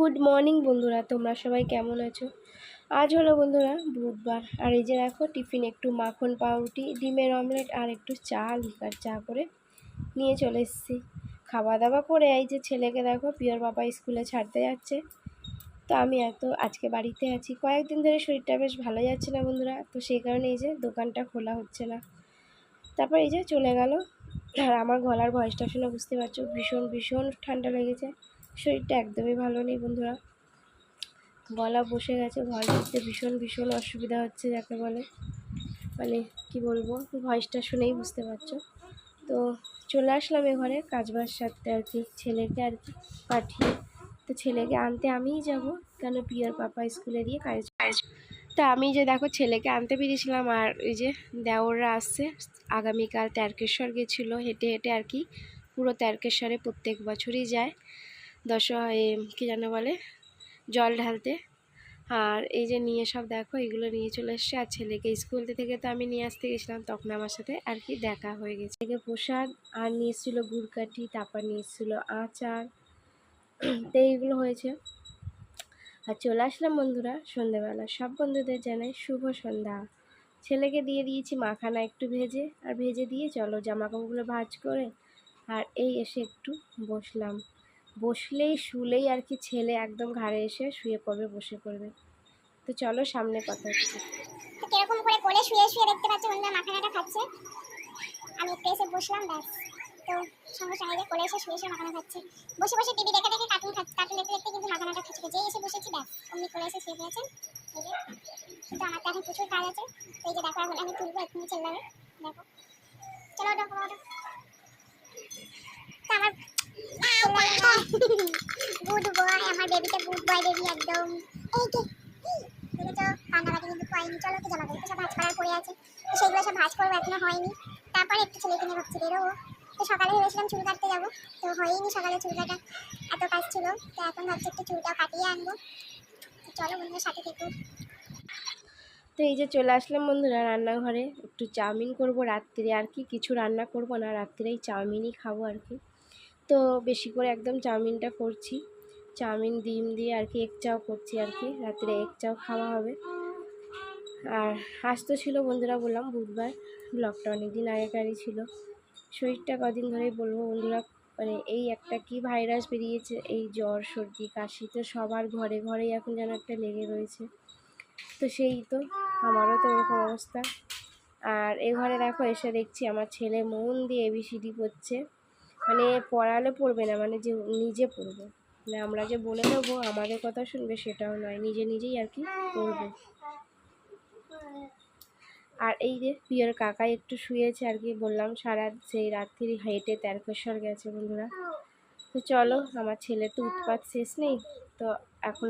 Good morning বন্ধুরা, তোমরা সবাই কেমন আছো? আজ হলো বন্ধুরা বুধবার, আর এই যে দেখো, টিফিন একটু মাখন পাউরুটি, ডিমের অমলেট আর একটু চা লিকার চা করে নিয়ে চলে এসেছি। খাওয়া দাওয়া করে এই যে ছেলেকে দেখো, পিওর বাবা স্কুলে ছাড়তে যাচ্ছে। তো আমি এত আজকে বাড়িতে আছি। কয়েকদিন ধরে শরীরটা বেশ ভালো যাচ্ছে না বন্ধুরা, তো সেই কারণে এই যে দোকানটা খোলা হচ্ছে না। তারপর এই যে চলে গেল, আর আমার গলার ভয়েসটা শুনে বুঝতে পারছ, ভীষণ ভীষণ ঠান্ডা লেগেছে। শরীরটা একদমই ভালো নেই বন্ধুরা। গলা বসে গেছে ভয় করতে ভীষণ ভীষণ অসুবিধা হচ্ছে যাকে বলে। মানে কি বলব, ভয়েসটা শুনেই বুঝতে পারছ। তো চলে আসলাম এ ঘরে কাজবাজ সারতে আর কি, ছেলেকে আর কি পাঠিয়ে। তো ছেলেকে আনতে আমিই যাব, কেন পিয়ার পাপা স্কুলে দিয়ে কাজ তা আমি যে দেখো ছেলেকে আনতে বেরিয়েছিলাম আর ওই যে দেওররা আসছে, আগামীকাল তারকেশ্বর গেছিল, হেঁটে হেঁটে আর কি পুরো তারকেশ্বরে প্রত্যেক বছরই যায়। দশ কী যেন বলে, জল ঢালতে। আর এই যে নিয়ে সব দেখো, এগুলো নিয়ে চলে এসছে। আর ছেলেকে স্কুল থেকে তো আমি নিয়ে আসতে গেছিলাম, তখন আমার সাথে আর কি দেখা হয়ে গেছে। থেকে প্রসাদ, আর নিয়ে এসেছিল গুড়কাঠি তারপর নিয়ে এসেছিল আচার। তো এইগুলো হয়েছে। আর চলে আসলাম বন্ধুরা সন্ধেবেলা। সব বন্ধুদের জানাই শুভ সন্ধ্যা। ছেলেকে দিয়ে দিয়েছি মাখানা একটু ভেজে, আর ভেজে দিয়ে চলো জামা কাপড়গুলো ভাজ করে, আর এই এসে একটু বসলাম। বসলেই, শুলেই আর কি ছেলে একদম ঘাড়ে এসে শুয়ে পড়বে, বসে পড়বে। তো চলো সামনে কথা হচ্ছে। তো কীরকম করে কোলে শুয়ে শুয়ে দেখতে পাচ্ছ, বন্ধুরা মাখানাটা খাচ্ছে। আমি একটু এসে বসলাম, ব্যাস। তো সঙ্গে সঙ্গে কোলে এসে শুয়ে শুয়ে মাখানা খাচ্ছে। বসে বসে টিভি দেখে দেখে কার্টুন কার্টুন দেখতে দেখতে কিন্তু মাখানাটা খাচ্ছে। যেই এসে বসেছি, ব্যাস, অমনি কোলে এসে শুয়ে পড়েছেন এই যে কিন্তু আমার তো এখন প্রচুর কাজ আছে। তো এই যে দেখো, এখন আমি তুলবো, এক্ষুনি চলে যাবে দেখো। চলো ওটা ওটা তো আমার গুড বয় আমার বেবিটা গুড বয় বেবি একদম। এই কান্নাকাটি কিন্তু পাইনি তো ভাজ আছে। তো তারপরে একটু তো সকালে চুল কাটতে যাব, তো সকালে কাটা তো তো সাথে তো এই যে চলে আসলাম বন্ধুরা রান্নাঘরে। একটু চাউমিন করব রাত্রিরে আর কি। কিছু রান্না করব না, রাত্রিরেই চাউমিনই খাব আর কি। তো বেশি করে একদম চাউমিনটা করছি। চাউমিন, ডিম দিয়ে আর কি এক চাও করছি আর কি। রাত্রে এক চাও খাওয়া হবে। আর আজ তো ছিল বন্ধুরা বললাম বুধবার ব্লগটা অনেক দিন আগেকারই ছিল। শরীরটা কদিন ধরেই বলব বন্ধুরা মানে এই একটা কি ভাইরাস বেরিয়েছে, এই জ্বর, সর্দি, কাশি তো সবার ঘরে ঘরেই এখন যেন একটা লেগে রয়েছে। তো সেই তো, আমারও তো এরকম অবস্থা। আর এ ঘরে দেখো, এসে দেখছি আমার ছেলে মন দিয়ে এবিসিডি পড়ছে মানে পড়ালে পড়বে না মানে যে নিজে পড়বে। মানে আমরা যে বলে দেবো, আমাদের কথা শুনবে সেটাও নয়, নিজে নিজেই আর কি করবে। আর এই যে প্রিয়র কাকা একটু শুয়েছে আর কি, বললাম সারা সেই রাত্রি হেঁটে তেরকেশ্বর গেছে বন্ধুরা। তো চলো, আমার ছেলে তো উৎপাত শেষ নেই, তো এখন